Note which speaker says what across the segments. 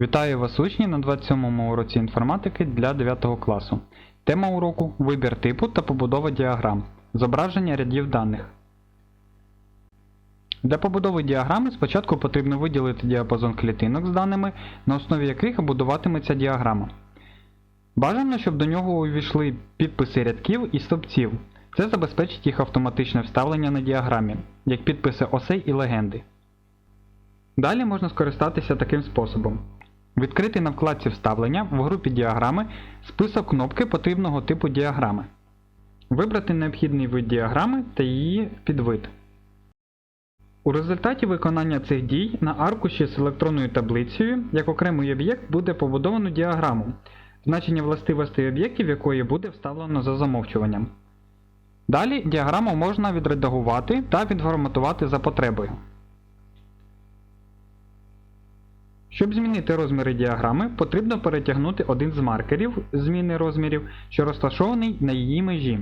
Speaker 1: Вітаю вас учні на 27-му уроці інформатики для 9 класу. Тема уроку Вибір типу та побудова діаграм. Зображення рядів даних. Для побудови діаграми спочатку потрібно виділити діапазон клітинок з даними, на основі яких будуватиметься діаграма. Бажано, щоб до нього увійшли підписи рядків і стовпців. Це забезпечить їх автоматичне вставлення на діаграмі, як підписи осей і легенди. Далі можна скористатися таким способом. Відкрити на вкладці вставлення в групі діаграми список кнопки потрібного типу діаграми. Вибрати необхідний вид діаграми та її підвид. У результаті виконання цих дій на аркуші з електронною таблицею як окремий об'єкт буде побудовано діаграму, значення властивостей об'єктів якої буде вставлено за замовчуванням. Далі діаграму можна відредагувати та відформатувати за потребою. Щоб змінити розміри діаграми, потрібно перетягнути один з маркерів зміни розмірів, що розташований на її межі.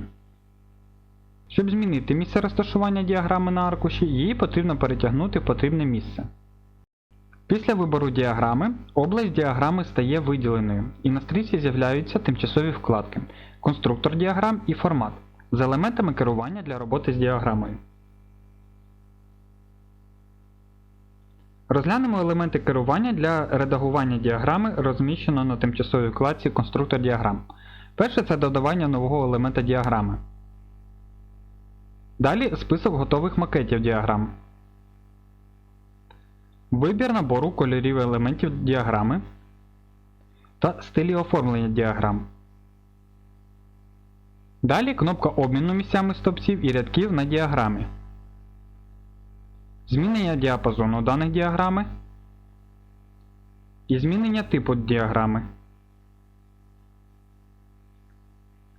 Speaker 1: Щоб змінити місце розташування діаграми на аркуші, її потрібно перетягнути в потрібне місце. Після вибору діаграми область діаграми стає виділеною, і на стрічці з'являються тимчасові вкладки Конструктор діаграм і формат з елементами керування для роботи з діаграмою. Розглянемо елементи керування для редагування діаграми, розміщено на тимчасовій вкладці Конструктор діаграм. Перше це додавання нового елемента діаграми. Далі список готових макетів діаграм. Вибір набору кольорів елементів діаграми та стилі оформлення діаграм. Далі кнопка обміну місцями стовпців і рядків на діаграмі. Змінення діапазону даних діаграми і змінення типу діаграми.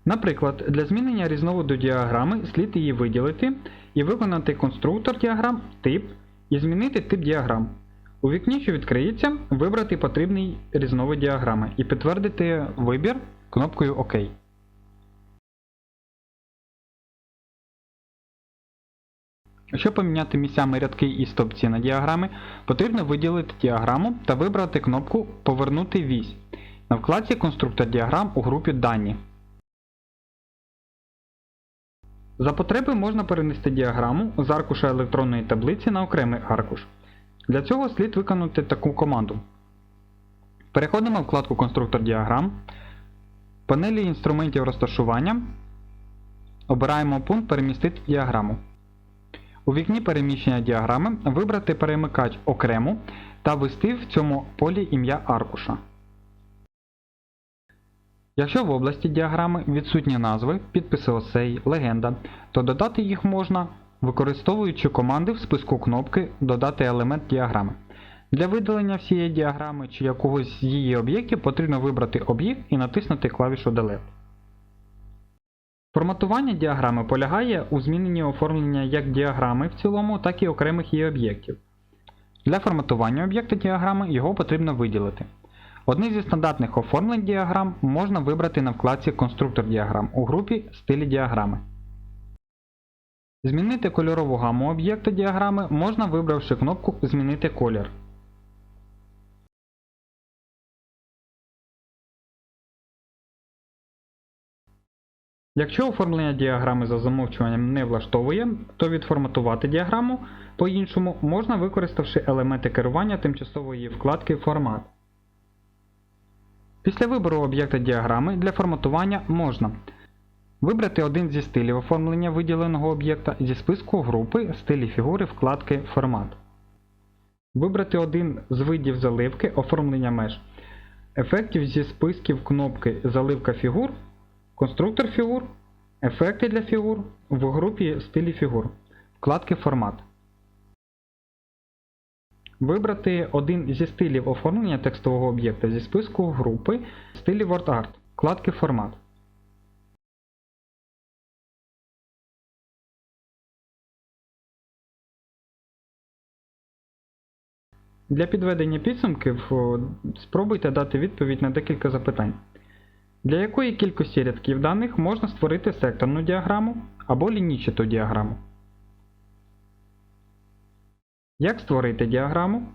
Speaker 1: Наприклад, для змінення різновиду діаграми слід її виділити і виконати конструктор діаграм тип і змінити тип діаграм. У вікні, що відкриється, вибрати потрібний різновид діаграми і підтвердити вибір кнопкою ОК. Щоб поміняти місцями рядки і стовпці на діаграмі, потрібно виділити діаграму та вибрати кнопку Повернути вісь на вкладці Конструктор діаграм у групі Дані. За потреби можна перенести діаграму з аркуша електронної таблиці на окремий аркуш. Для цього слід виконати таку команду. Переходимо в вкладку Конструктор діаграм, панелі інструментів розташування. Обираємо пункт Перемістити діаграму. У вікні переміщення діаграми вибрати перемикач окремо та ввести в цьому полі ім'я аркуша. Якщо в області діаграми відсутні назви, підписи осей, легенда, то додати їх можна, використовуючи команди в списку кнопки Додати елемент діаграми. Для видалення всієї діаграми чи якогось з її об'єктів потрібно вибрати об'єкт і натиснути клавішу Delete. Форматування діаграми полягає у зміненні оформлення як діаграми в цілому, так і окремих її об'єктів. Для форматування об'єкта діаграми його потрібно виділити. Одне зі стандартних оформлень діаграм можна вибрати на вкладці Конструктор діаграм у групі Стилі діаграми. Змінити кольорову гаму об'єкта діаграми можна вибравши кнопку Змінити колір. Якщо оформлення діаграми за замовчуванням не влаштовує, то відформатувати діаграму по-іншому можна використавши елементи керування тимчасової вкладки Формат. Після вибору об'єкта діаграми для форматування можна вибрати один зі стилів оформлення виділеного об'єкта зі списку групи стилі фігури вкладки Формат. Вибрати один з видів заливки оформлення меж, ефектів зі списків кнопки Заливка фігур, конструктор фігур, ефекти для фігур в групі стилі фігур, вкладки Формат. Вибрати один зі стилів оформлення текстового об'єкта зі списку групи стилі WordArt, вкладки Формат. Для підведення підсумків спробуйте дати відповідь на декілька запитань. Для якої кількості рядків даних можна створити секторну діаграму або лінійчату діаграму? Як створити діаграму?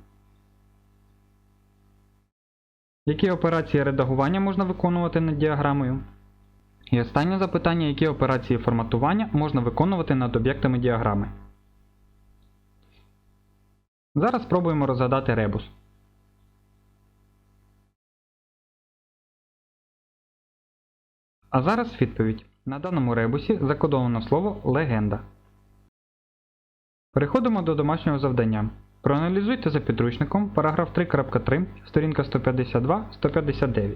Speaker 1: Які операції редагування можна виконувати над діаграмою? І останнє запитання, які операції форматування можна виконувати над об'єктами діаграми. Зараз спробуємо розгадати ребус. А зараз відповідь. На даному ребусі закодовано слово легенда. Переходимо до домашнього завдання. Проаналізуйте за підручником параграф 3.3, сторінка 152-159.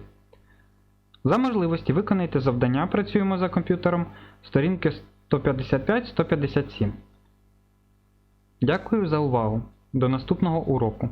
Speaker 1: За можливості виконайте завдання Працюємо за комп'ютером сторінки 155-157. Дякую за увагу. До наступного уроку.